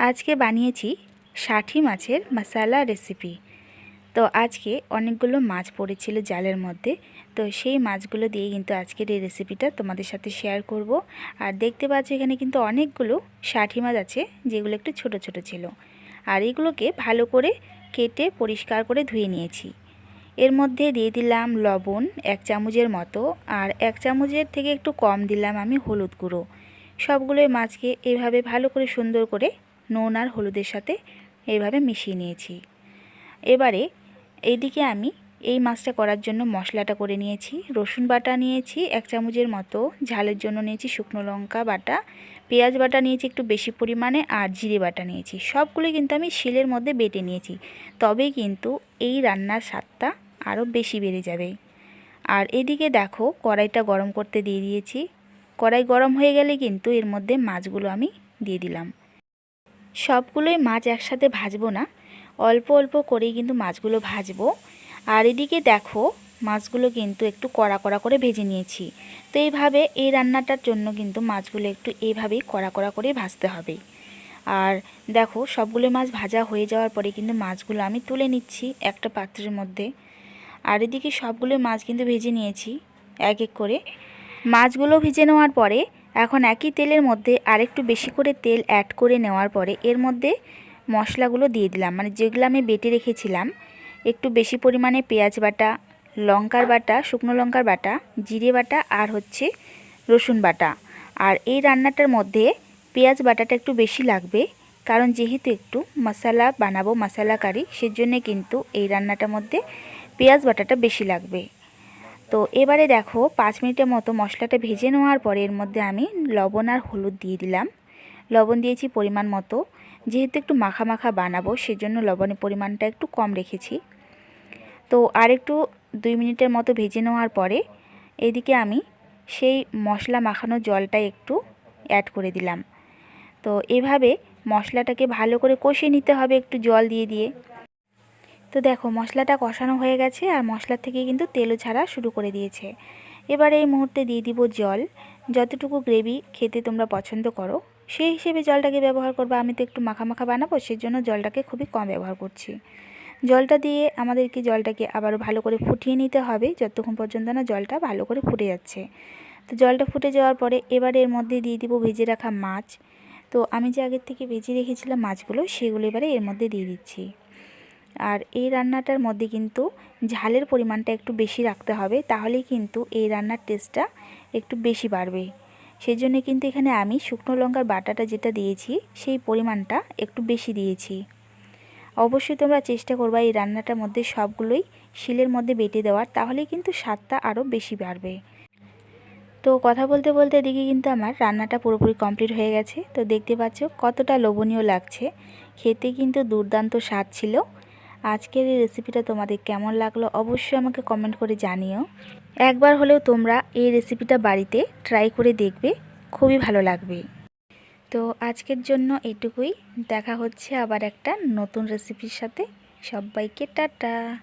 আজকে বানিয়েছি ষাঠি মাছের মশালা রেসিপি তো আজকে অনেকগুলো মাছ পড়েছিল জালের মধ্যে। তো সেই মাছগুলো দিয়ে কিন্তু আজকের এই রেসিপিটা তোমাদের সাথে শেয়ার করব। আর দেখতে পাচ্ছ এখানে কিন্তু অনেকগুলো ষাঠি মাছ আছে, যেগুলো একটু ছোট ছোট ছিল। আর এগুলোকে ভালো করে কেটে পরিষ্কার করে ধুয়ে নিয়েছি। এর মধ্যে দিয়ে দিলাম লবণ এক চামচের মতো আর এক চামচের থেকে একটু কম দিলাম আমি হলুদ গুঁড়ো। সবগুলোই মাছকে এভাবে ভালো করে সুন্দর করে নুন আর হলুদের সাথে এইভাবে মিশিয়ে নিয়েছি। এবারে এইদিকে আমি এই মাছটা করার জন্য মশলাটা করে নিয়েছি। রসুন বাটা নিয়েছি এক চামচের মতো, ঝালের জন্য নিয়েছি শুকনো লঙ্কা বাটা, পেঁয়াজ বাটা নিয়েছি একটু বেশি পরিমাণে আর জিরে বাটা নিয়েছি। সবগুলো কিন্তু আমি শিলের মধ্যে বেটে নিয়েছি। তবেই কিন্তু এই রান্নার স্বাদটা আরও বেশি বেড়ে যাবে। আর এদিকে দেখো কড়াইটা গরম করতে দিয়ে দিয়েছি। কড়াই গরম হয়ে গেলে কিন্তু এর মধ্যে মাছগুলো আমি দিয়ে দিলাম। সবগুলোই মাছ একসাথে ভাজবো না। অল্প অল্প করেই কিন্তু মাছগুলো ভাজবো। আর এদিকে দেখো, মাছগুলো কিন্তু একটু কড়া কড়া করে ভেজে নিয়েছি। তো এইভাবে এই রান্নাটার জন্য কিন্তু মাছগুলো একটু এইভাবেই কড়া কড়া করে ভাজতে হবে। আর দেখো, সবগুলো মাছ ভাজা হয়ে যাওয়ার পরে কিন্তু মাছগুলো আমি তুলে নিচ্ছি একটা পাত্রের মধ্যে। আর এদিকে সবগুলো মাছ কিন্তু ভেজে নিয়েছি, এক এক করে। মাছগুলো ভেজে নেওয়ার পরে এখন একই তেলের মধ্যে আরেকটু বেশি করে তেল অ্যাড করে নেওয়ার পরে এর মধ্যে মশলাগুলো দিয়ে দিলাম। মানে যেগুলো আমি বেটে রেখেছিলাম, একটু বেশি পরিমাণে পেঁয়াজ বাটা, লঙ্কার বাটা, শুকনো লঙ্কার বাটা, জিরে বাটা আর হচ্ছে রসুন বাটা। আর এই রান্নাটার মধ্যে পেঁয়াজ বাটাটা একটু বেশি লাগবে, কারণ যেহেতু একটু মশলা বানাবো, মশলা কারি, সেজন্যে কিন্তু এই রান্নাটার মধ্যে পেঁয়াজ বাটাটা বেশি লাগবে। তো এবারে দেখো পাঁচ মিনিটের মতো মশলাটা ভেজে নেওয়ার পরে এর মধ্যে আমি লবণ আর হলুদ দিয়ে দিলাম। লবণ দিয়েছি পরিমাণ মতো। যেহেতু একটু মাখা মাখা বানাবো, সেজন্য লবণের পরিমাণটা একটু কম রেখেছি। তো আর একটু দুই মিনিটের মতো ভেজে নেওয়ার পরে এদিকে আমি সেই মশলা মাখানো জলটা একটু অ্যাড করে দিলাম। তো এভাবে মশলাটাকে ভালো করে কষিয়ে নিতে হবে একটু জল দিয়ে দিয়ে। তো দেখো, মশলাটা কষানো হয়ে গেছে আর মশলার থেকে কিন্তু তেলও ছাড়া শুরু করে দিয়েছে। এবার এই মুহূর্তে দিয়ে দিব জল। যতটুকু গ্রেভি খেতে তোমরা পছন্দ করো, সেই হিসেবে জলটাকে ব্যবহার করব। আমি তো একটু মাখা মাখা বানাবো সেই জন্য জলটাকে খুবই কম ব্যবহার করছি। জলটা দিয়ে আমাদেরকে জলটাকে আবারও ভালো করে ফুটিয়ে নিতে হবে। যতক্ষণ পর্যন্ত না জলটা ভালো করে ফুটে যাচ্ছে। তো জলটা ফুটে যাওয়ার পরে এবার এর মধ্যে দিয়ে দিব ভেজে রাখা মাছ। তো আমি যে আগের থেকে ভেজে রেখেছিলাম মাছগুলো, সেগুলো এবারে এর মধ্যে দিয়ে দিচ্ছি। আর এই রান্নাটার মধ্যে কিন্তু ঝালের পরিমাণটা একটু বেশি রাখতে হবে, তাহলেই কিন্তু এই রান্নার টেস্টটা একটু বেশি বাড়বে। সেই জন্য কিন্তু এখানে আমি শুকনো লঙ্কার বাটাটা যেটা দিয়েছি, সেই পরিমাণটা একটু বেশি দিয়েছি। অবশ্যই তোমরা চেষ্টা করবা এই রান্নাটার মধ্যে সবগুলোই শিলের মধ্যে বেটে দেওয়ার, তাহলেই কিন্তু স্বাদটা আরও বেশি বাড়বে। তো কথা বলতে বলতে এদিকে কিন্তু আমার রান্নাটা পুরোপুরি কমপ্লিট হয়ে গেছে। তো দেখতে পাচ্ছ কতটা লোভনীয় লাগছে। খেতে কিন্তু দুর্দান্ত স্বাদ ছিল। আজকের এই রেসিপিটা তোমাদের কেমন লাগল অবশ্যই আমাকে কমেন্ট করে জানিও। একবার হলেও তোমরা এই রেসিপিটা বাড়িতে ট্রাই করে দেখবে, খুবই ভালো লাগবে। তো আজকের জন্য এটুকুই। দেখা হচ্ছে আবার একটা নতুন রেসিপির সাথে। সবাইকে টাটা।